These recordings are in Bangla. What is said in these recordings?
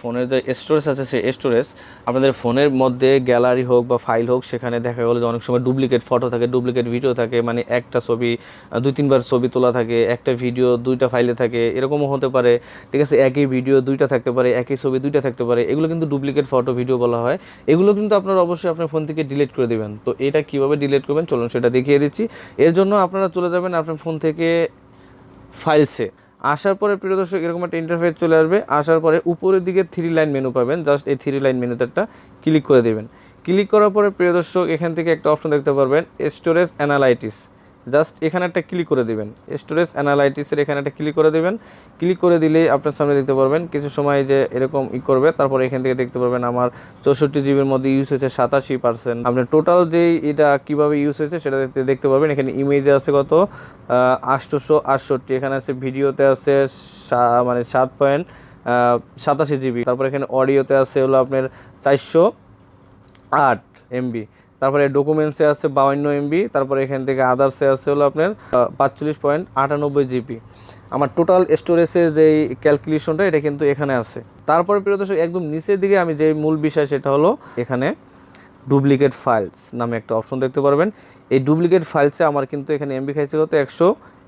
ফোনের যে স্টোরেজ আছে, সেই স্টোরেজ আপনাদের ফোনের মধ্যে গ্যালারি হোক বা ফাইল হোক, সেখানে দেখা গেলো যে অনেক সময় ডুপ্লিকেট ফটো থাকে ডুপ্লিকেট ভিডিও থাকে মানে একটা ছবি দুই, তিনবার ছবি তোলা থাকে, একটা ভিডিও দুইটা ফাইলে থাকে, এরকমও হতে পারে, ঠিক আছে? একই ভিডিও দুইটা থাকতে পারে, একই ছবি দুইটা থাকতে পারে, এগুলো কিন্তু ডুপ্লিকেট ফটো ভিডিও বলা হয়। এগুলো কিন্তু আপনারা অবশ্যই আপনার ফোন থেকে ডিলিট করে দেবেন। তো এটা কীভাবে ডিলিট করবেন? চলুন সেটা দেখিয়ে দিচ্ছি। এর জন্য আপনারা চলে যাবেন আপনার ফোন থেকে ফাইলসে আসার পরে, প্রিয় দর্শক, এরকম একটা ইন্টারফেস চলে আসবে। আসার পরে উপরের দিকে থ্রি লাইন মেনু পাবেন। জাস্ট এই থ্রি লাইন মেনুতে একটা ক্লিক করে দেবেন। ক্লিক করার পরে, প্রিয় দর্শক, এখান থেকে একটা অপশন দেখতে পারবেন স্টোরেজ অ্যানালাইটিস জাস্ট এখানে একটা ক্লিক করে দিবেন। স্টোরেজ অ্যানালাইটিসের এখানে একটা ক্লিক করে দিবেন। ক্লিক করে দিলেই আপনার সামনে দেখতে পারবেন কিছু সময় যে এরকম ই করবে, তারপর এখান থেকে দেখতে পারবেন আমার চৌষট্টি জিবির মধ্যে ইউজ হয়েছে সাতাশি পার্সেন্ট আপনার টোটাল যেই এটা কীভাবে ইউজ হয়েছে সেটা দেখতে দেখতে পারবেন। এখানে ইমেজে আছে কত? আটশোশো আটষট্টি। এখানে আছে ভিডিওতে আছে মানে সাত পয়েন্ট সাতাশি জিবি। তারপরে এখানে অডিওতে আছে হলো আপনার চারশো আট এমবি তারপরে ডকুমেন্টসে আছে বাউন্ন এমবি তারপরে এখান থেকে আদার্সে আছে হলো আপনার পাঁচচল্লিশ পয়েন্ট আটানব্বই জিবি আমার টোটাল স্টোরেজের যেই ক্যালকুলেশনটা এটা কিন্তু এখানে আছে। তারপরে প্রিয় দর্শক, একদম নিচের দিকে আমি যে মূল বিষয়, সেটা হলো এখানে ডুপ্লিকেট ফাইলস নামে একটা অপশন দেখতে পারবেন। এই ডুপ্লিকেট ফাইলসে আমার কিন্তু এখানে এমবি খাইছে তো একশো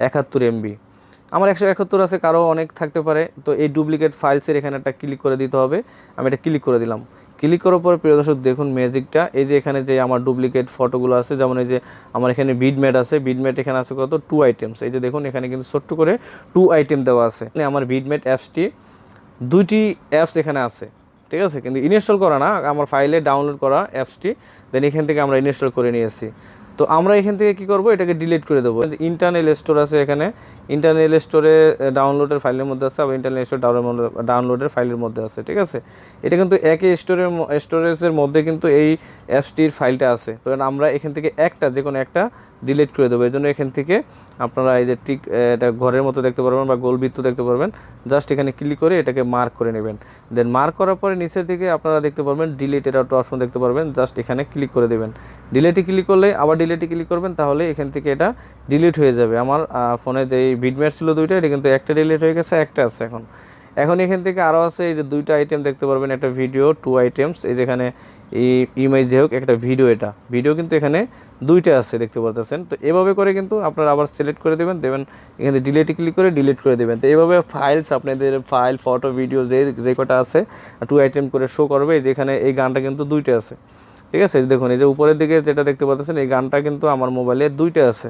একাত্তর এমবি আমার একশো একাত্তর আছে, কারও অনেক থাকতে পারে, তো এই ডুপ্লিকেট ফাইলসের এখানে একটা ক্লিক করে দিতে হবে। আমি এটা ক্লিক করে দিলাম। ক্লিক করার পর প্রিয় দর্শক, দেখুন ম্যাজিকটা। এই যে এখানে যে আমার ডুপ্লিকেট ফটোগুলো আছে, যেমন এই যে আমার এখানে বিডম্যাট আছে বিডম্যাট এখানে আছে কত? টু আইটেমস এই যে দেখুন, এখানে কিন্তু ছোট্ট করে টু আইটেম দেওয়া আছে। মানে আমার বিডম্যাট অ্যাপসটি। দুইটি অ্যাপস এখানে আছে, ঠিক আছে? কিন্তু ইনস্টল করা না, আমার ফাইলে ডাউনলোড করা অ্যাপসটি। দেন এখান থেকে আমরা ইনস্টল করে নিয়েছি। তো আমরা এখান থেকে কি করব? এটাকে ডিলিট করে দেবো। ইন্টারনাল স্টোর আছে এখানে। ইন্টারনাল স্টোরে ডাউনলোডের ফাইলের মধ্যে আছে, আবার ইন্টারনাল স্টোর ডাউনলোডের ফাইলের মধ্যে আছে, ঠিক আছে? এটা কিন্তু একই স্টোরের স্টোরেজের মধ্যে কিন্তু এই অ্যাপসটির ফাইলটা আছে। তো আমরা এখান থেকে একটা, যে কোনো একটা ডিলিট করে দেবো। এই জন্য এখান থেকে আপনারা এই যে টিক এটা ঘরের মতো দেখতে পারবেন বা গোল বৃত্ত দেখতে পারবেন। জাস্ট এখানে ক্লিক করে এটাকে মার্ক করে নেবেন। দেন মার্ক করার পরে নিচের দিকে আপনারা দেখতে পারবেন ডিলিট এটা অপশন দেখতে পারবেন। জাস্ট এখানে ক্লিক করে দেবেন। ডিলেটে ক্লিক করলে আবার ডিলেটে ক্লিক করবেন, তাহলে এখান থেকে এটা ডিলিট হয়ে যাবে। আমার ফোনে যে বিডম্যাট ছিল দুইটা, এটা কিন্তু একটা ডিলিট হয়ে গেছে, একটা আছে এখন। এখন এখান থেকে আরও আছে, এই যে দুইটা আইটেম দেখতে পারবেন, একটা ভিডিও টু আইটেমস এই যেখানে এই ইমেজ যে হোক, একটা ভিডিও এটা। ভিডিও কিন্তু এখানে দুইটা আছে, দেখতে পারতেছেন। তো এভাবে করে কিন্তু আপনারা আবার সিলেক্ট করে দেবেন দেবেন, এখানে ডিলেটে ক্লিক করে ডিলিট করে দেবেন। তো এইভাবে ফাইলস আপনাদের ফাইল ফটো ভিডিও যে যে কটা আছে টু আইটেম করে শো করবে যেখানে এই গানটা কিন্তু দুইটা আছে। ঠিক আছে? দেখুন, এই যে উপরের দিকে যেটা দেখতে পাচ্ছেন, এই গানটা কিন্তু আমার মোবাইলে দুইটা আছে।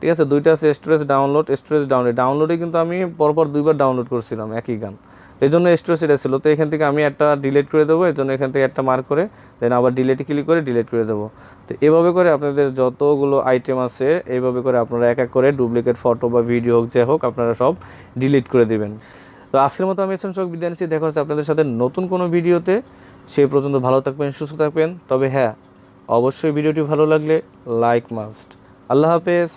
ঠিক আছে? দুইটা আছে স্টোরেজ ডাউনলোড স্টোরেজ ডাউনলোড। ডাউনলোডে কিন্তু আমি পরপর দুইবার ডাউনলোড করছিলাম, একই গান। এই জন্য স্টোরেজ এটা ছিল। তো এখান থেকে আমি একটা ডিলিট করে দেবো, এর জন্য এখান থেকে একটা মার্ক করে, দেন আবার ডিলেটে ক্লিক করে ডিলিট করে দেবো। তো এভাবে করে আপনাদের যতগুলো আইটেম আছে এইভাবে করে আপনারা এক এক করে ডুপ্লিকেট ফটো বা ভিডিও হোক, যে হোক, আপনারা সব ডিলিট করে দেবেন। তো আজকের মতো আমি এসন শোক বিদায় দেখা হচ্ছে আপনাদের সাথে নতুন কোনো ভিডিওতে। সেই পর্যন্ত ভালো থাকবেন, সুস্থ থাকবেন। তবে হ্যাঁ অবশ্যই ভিডিওটি ভালো লাগলে লাইক মাস্ট আল্লাহ হাফেজ।